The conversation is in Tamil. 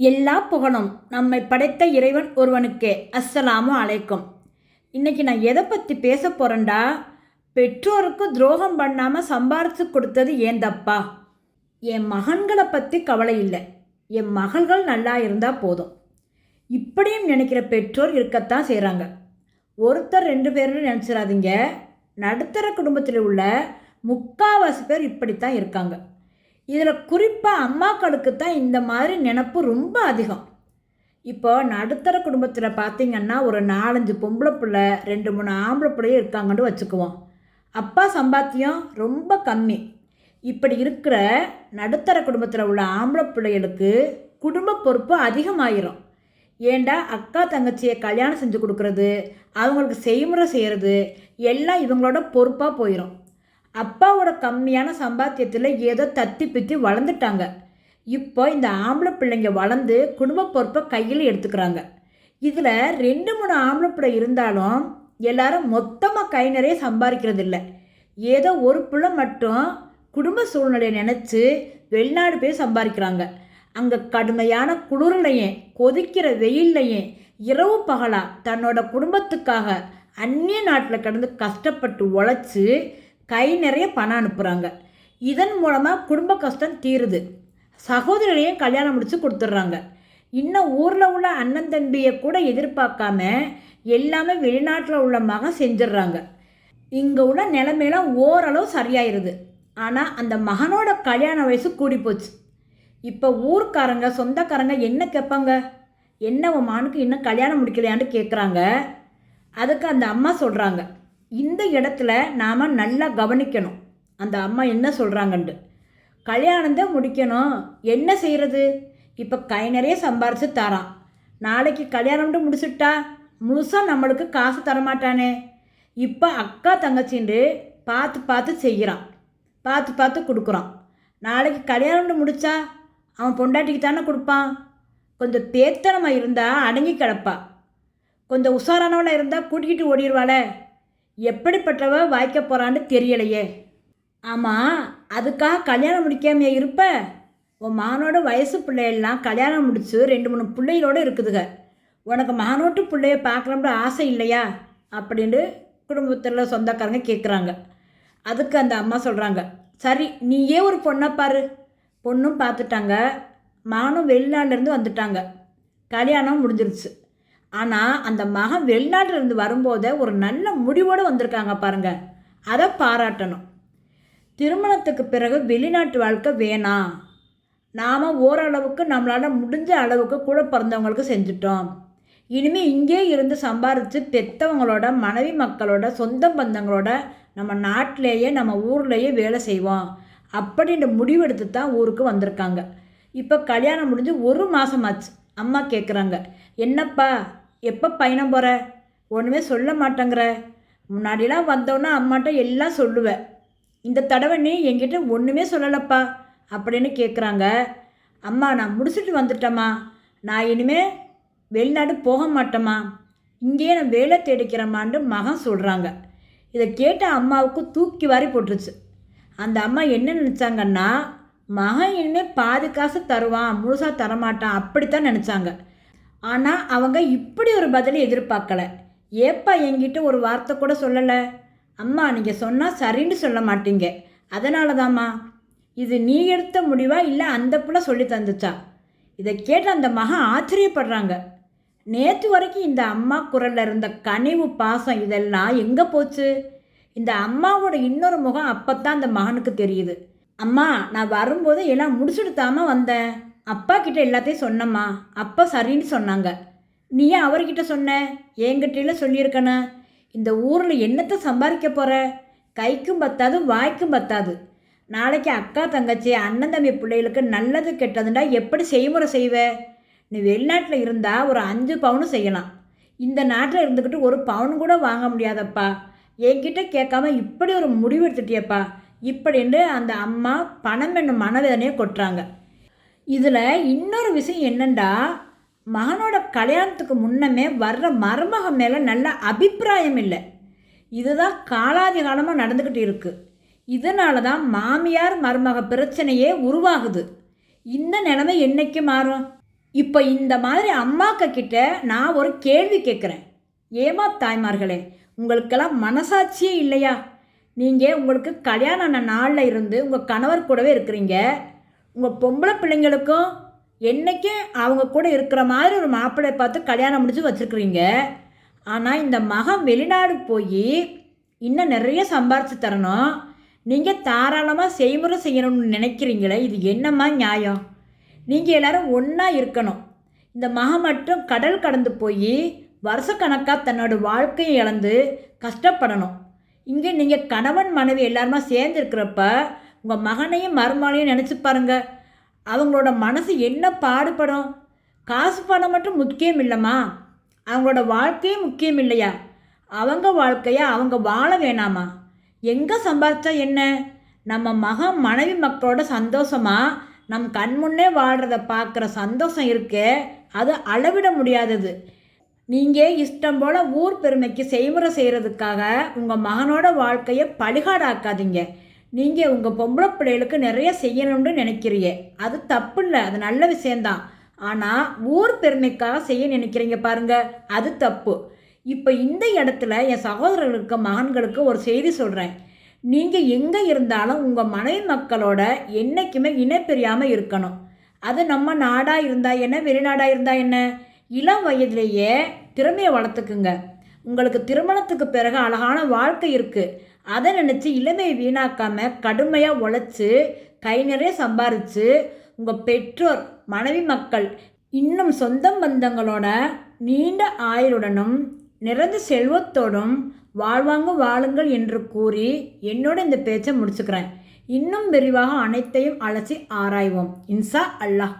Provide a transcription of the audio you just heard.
எல்லா புகழும் நம்மை படைத்த இறைவன் ஒருவனுக்கே. அஸ்ஸலாமு அலைக்கும். இன்றைக்கி நான் எதை பற்றி பேச போகிறேன்டா பெற்றோருக்கு துரோகம் பண்ணாமல் சம்பாரித்து கொடுத்தது ஏன் தப்பா என் மகன்களை பற்றி கவலை இல்லை. என் மகள்கள் நல்லா இருந்தால் போதும். இப்படியும் நினைக்கிற பெற்றோர் இருக்கத்தான் செய்கிறாங்க ஒருத்தர் ரெண்டு பேர்னு நினச்சிடாதீங்க. நடுத்தர குடும்பத்தில் உள்ள முக்காவாசி பேர் இப்படித்தான் இருக்காங்க. இதில் குறிப்பாக அம்மாக்களுக்கு தான் இந்த மாதிரி நினப்பு ரொம்ப அதிகம். இப்போ நடுத்தர குடும்பத்தில் பார்த்தீங்கன்னா ஒரு நாலஞ்சு பொம்பளை பிள்ளை ரெண்டு மூணு ஆம்பளை பிள்ளையும் இருக்காங்கன்னு வச்சுக்குவோம். அப்பா சம்பாத்தியம் ரொம்ப கம்மி. இப்படி இருக்கிற நடுத்தர குடும்பத்தில் உள்ள ஆம்பளை பிள்ளைகளுக்கு குடும்ப பொறுப்பு அதிகமாயிரும். ஏண்டா அக்கா தங்கச்சியை கல்யாணம் செஞ்சு கொடுக்குறது அவங்களுக்கு செய்முறை செய்கிறது எல்லாம் இவங்களோட பொறுப்பாக போயிடும் அப்பாவோட கம்மியான சம்பாத்தியத்தில் ஏதோ தத்தி பித்தி வளர்ந்துட்டாங்க. இப்போ இந்த ஆம்பளை பிள்ளைங்க வளர்ந்து குடும்ப பொறுப்பை கையில் எடுத்துக்கிறாங்க. இதில் ரெண்டு மூணு ஆம்பளை பிள்ளை இருந்தாலும் எல்லாரும் மொத்தமாக கை நிறைய சம்பாதிக்கிறது இல்லை ஏதோ ஒரு பிள்ளை மட்டும் குடும்ப சூழ்நிலையை நினச்சி வெளிநாடு போய் சம்பாதிக்கிறாங்க. அங்கே கடுமையான குளிர்லையும் கொதிக்கிற வெயில்லையும் இரவு பகலாக தன்னோட குடும்பத்துக்காக அந்நிய நாட்டில் கடந்து கஷ்டப்பட்டு உழைச்சி கை நிறைய பணம் அனுப்புகிறாங்க இதன் மூலமாக குடும்ப கஷ்டம் தீருது. சகோதரரையும் கல்யாணம் முடித்து கொடுத்துட்றாங்க. இன்னும் ஊரில் உள்ள அண்ணன் தம்பியை கூட எதிர்பார்க்காம எல்லாமே வெளிநாட்டில் உள்ள மகன் செஞ்சிடுறாங்க. இங்கே உள்ள நிலைமையெல்லாம் ஓரளவு சரியாயிருது. ஆனால் அந்த மகனோட கல்யாண வயசு கூடி போச்சு. இப்போ ஊர்க்காரங்க சொந்தக்காரங்க என்ன கேட்பாங்க? என்ன உன் மகனுக்கு இன்னும் கல்யாணம் முடிக்கலையான்னு கேட்குறாங்க. அதுக்கு அந்த அம்மா சொல்கிறாங்க இந்த இடத்துல நாம் நல்லா கவனிக்கணும். அந்த அம்மா என்ன சொல்கிறாங்கன்ட்டு கல்யாணம் தான் முடிக்கணும். என்ன செய்கிறது இப்போ கை நிறைய சம்பாரித்து தரான். நாளைக்கு கல்யாணம்ட்டு முடிச்சுட்டா முழுசாக நம்மளுக்கு காசு தரமாட்டானே. இப்போ அக்கா தங்கச்சின்ட்டு பார்த்து பார்த்து செய்கிறான். பார்த்து பார்த்து கொடுக்குறான். நாளைக்கு கல்யாணம்ட்டு முடித்தா அவன் பொண்டாட்டிக்கு தானே கொடுப்பான். கொஞ்சம் பேத்தனமாக இருந்தால் அடங்கி கிடப்பா. கொஞ்சம் உஷாரானவளாக இருந்தால் கூட்டிக்கிட்டு ஓடிடுவாளே எப்படிப்பட்டவ வாய்க்க போகிறான்னு தெரியலையே. ஆமாம் அதுக்காக கல்யாணம் முடிக்காமையே இருப்ப? உன் மகனோட வயசு பிள்ளையெல்லாம் கல்யாணம் முடிச்சு ரெண்டு மூணு பிள்ளைகளோடு இருக்குதுங்க உனக்கு மகனோட்டு பிள்ளைய பார்க்கலாம்னு ஆசை இல்லையா? அப்படின்னு குடும்பத்தில் சொந்தக்காரங்க கேட்குறாங்க அதுக்கு அந்த அம்மா சொல்கிறாங்க சரி நீயே ஒரு பொண்ணை பாரு. பொண்ணும் பார்த்துட்டாங்க. மகனும் வெளிநாட்டிலேருந்து வந்துட்டாங்க. கல்யாணம் முடிஞ்சிருச்சு. ஆனால் அந்த மகன் வெளிநாட்டிலேருந்து வரும்போதே ஒரு நல்ல முடிவோடு வந்திருக்காங்க பாருங்க. அதை பாராட்டணும். திருமணத்துக்கு பிறகு வெளிநாட்டு வாழ்க்கை வேணாம் நாம் ஓரளவுக்கு நம்மளால் முடிஞ்ச அளவுக்கு கூட பிறந்தவங்களுக்கு செஞ்சுட்டோம். இனிமேல் இங்கே இருந்து சம்பாரித்து பெற்றவங்களோட மனைவி மக்களோட சொந்த பந்தங்களோட நம்ம நாட்டிலேயே நம்ம ஊர்லேயே வேலை செய்வோம். அப்படின்ற முடிவெடுத்து தான் ஊருக்கு வந்திருக்காங்க. இப்போ கல்யாணம் முடிஞ்சு ஒரு மாதமாச்சு அம்மா கேட்குறாங்க என்னப்பா எப்போ பயணம் போகிற ஒன்றுமே சொல்ல மாட்டேங்கிற. முன்னாடிலாம் வந்தோன்னா அம்மாட்ட எல்லாம் சொல்லுவேன் இந்த தடவை நீ என்கிட்ட ஒன்றுமே சொல்லலப்பா அப்படின்னு கேட்குறாங்க அம்மா நான் முடிச்சுட்டு வந்துட்டேம்மா. நான் இனிமே வெளிநாடு போக மாட்டேம்மா. இங்கேயே நான் வேலை தேடிக்கிறேம்மான்னு மகன் சொல்கிறாங்க இதை கேட்ட அம்மாவுக்கு தூக்கி வாரி போட்டுருச்சு. அந்த அம்மா என்ன நினச்சாங்கன்னா மகன் இனிமேல் பாதி காசு தருவான் முழுசாக தரமாட்டான் அப்படித்தான் நினச்சாங்க. ஆனால் அவங்க இப்படி ஒரு பதிலை எதிர்பார்க்கல. ஏப்பா என்கிட்ட ஒரு வார்த்தை கூட சொல்லலை? அம்மா நீங்கள் சொன்னால் சரின்னு சொல்ல மாட்டீங்க. அதனால தாம்மா இது நீ எடுத்த முடிவா இல்லை அந்த பிள்ளை சொல்லி தந்துச்சா? இதை கேட்டு அந்த மகன் ஆச்சரியப்படுறாங்க. நேற்று வரைக்கும் இந்த அம்மா குரலில் இருந்த கனிவு பாசம் இதெல்லாம் எங்கே போச்சு? இந்த அம்மாவோட இன்னொரு முகம் அப்போ தான் அந்த மகனுக்கு தெரியுது. அம்மா நான் வரும்போது எல்லாம் முடிச்சுட்டு வந்தேன். அப்பா கிட்ட எல்லாத்தையும் சொன்னம்மா. அப்பா சரின்னு சொன்னாங்க. நீ ஏன் அவர்கிட்ட சொன்ன? என்கிட்ட சொல்லியிருக்கணும் இந்த ஊரில் என்னத்தை சம்பாதிக்க போகிற கைக்கும் பத்தாது வாய்க்கும் பத்தாது. நாளைக்கு அக்கா தங்கச்சி அண்ணன் தம்பி பிள்ளைகளுக்கு நல்லது கெட்டதுண்டா எப்படி செய்முறை செய்வ? நீ வெளிநாட்டில் இருந்தால் ஒரு அஞ்சு பவுனு செய்யலாம். இந்த நாட்டில் இருந்துக்கிட்டு ஒரு பவுன் கூட வாங்க முடியாதப்பா. என்கிட்ட கேட்காம இப்படி ஒரு முடிவு எடுத்துட்டியப்பா. இப்படின்னு அந்த அம்மா பணம் என்னும் மனவேதனையை கொட்டுறாங்க. இதில் இன்னொரு விஷயம் என்னண்டா? மகனோட கல்யாணத்துக்கு முன்னமே வர்ற மருமகன் மேலே நல்ல அபிப்பிராயம் இல்லை. இதுதான் காலாதி காலமாக நடந்துக்கிட்டு இருக்குது இதனால தான் மாமியார் மருமக பிரச்சனையே உருவாகுது. இந்த நிலைமை என்றைக்கு மாறும்? இப்போ இந்த மாதிரி அம்மாக்க கிட்ட நான் ஒரு கேள்வி கேட்குறேன் ஏமா தாய்மார்களே உங்களுக்கெல்லாம் மனசாட்சியே இல்லையா? நீங்கள் உங்களுக்கு கல்யாணம் ஆன நாளில் இருந்து உங்கள் கணவர் கூடவே இருக்கிறீங்க. உங்கள் பொம்பளை பிள்ளைங்களுக்கும் என்றைக்கும் அவங்க கூட இருக்கிற மாதிரி ஒரு மாப்பிள்ளை பார்த்து கல்யாணம் முடிச்சு வச்சுருக்குறீங்க. ஆனால் இந்த மகன் வெளிநாடு போய் இன்னும் நிறைய சம்பாரித்து தரணும். நீங்கள் தாராளமாக செய்முறை செய்யணும்னு நினைக்கிறீங்களே இது என்னம்மா நியாயம்? நீங்கள் எல்லாரும் ஒன்றா இருக்கணும். இந்த மகன் மட்டும் கடல் கடந்து போய் வருஷக்கணக்காக தன்னோட வாழ்க்கையை இழந்து கஷ்டப்படணும். இங்கே நீங்கள் கணவன் மனைவி எல்லாருமா சேர்ந்து இருக்கிறப்ப உங்கள் மகனையும் மருமகளையும் நினச்சி பாருங்க. அவங்களோட மனசு என்ன பாடுபடும்? காசு பணம் மட்டும் முக்கியம் இல்லைம்மா. அவங்களோட வாழ்க்கையும் முக்கியம் இல்லையா? அவங்க வாழ்க்கையை அவங்க வாழ வேணாமா? எங்கே சம்பாதிச்சா என்ன? நம்ம மகன் மனைவி மக்களோட சந்தோஷமாக நம் கண் முன்னே வாழ்கிறத பார்க்குற சந்தோஷம் இருக்கே அது அளவிட முடியாதது. நீங்கள் இஷ்டம் போல் ஊர் பெருமைக்கு செய்முறை செய்கிறதுக்காக உங்கள் மகனோட வாழ்க்கையை பழிகாடாக்காதீங்க. நீங்கள் உங்கள் பொம்பளை பிள்ளைகளுக்கு நிறைய செய்யணும்னு நினைக்கிறீங்க. அது தப்பு இல்லை அது நல்ல விஷயந்தான் ஆனால் ஊர் பெருமைக்காக செய்ய நினைக்கிறீங்க பாருங்க அது தப்பு. இப்போ இந்த இடத்துல என் சகோதரர்களுக்கு மகன்களுக்கு ஒரு செய்தி சொல்கிறேன் நீங்கள் எங்கே இருந்தாலும் உங்கள் மனைவி மக்களோட என்றைக்குமே இணைப்பிரியாமல் இருக்கணும். அது நம்ம நாடாக இருந்தால் என்ன வெளிநாடாக இருந்தால் என்ன? இளம் வயதிலேயே திறமையை வளர்த்துக்குங்க. உங்களுக்கு திருமணத்துக்கு பிறகு அழகான வாழ்க்கை இருக்குது அதை நினச்சி இளமையை வீணாக்காமல் கடுமையாக உழைச்சி கை நிறைய சம்பாரித்து உங்கள் பெற்றோர் மனைவி மக்கள் இன்னும் சொந்த பந்தங்களோட நீண்ட ஆயுளுடனும் நிறைந்த செல்வத்தோடும் வாழ்வாங்க வாழுங்கள் என்று கூறி என்னோட இந்த பேச்சை முடிச்சுக்கிறேன். இன்னும் விரிவாக அனைத்தையும் அலசி ஆராய்வோம். இன்சா அல்லாஹ்.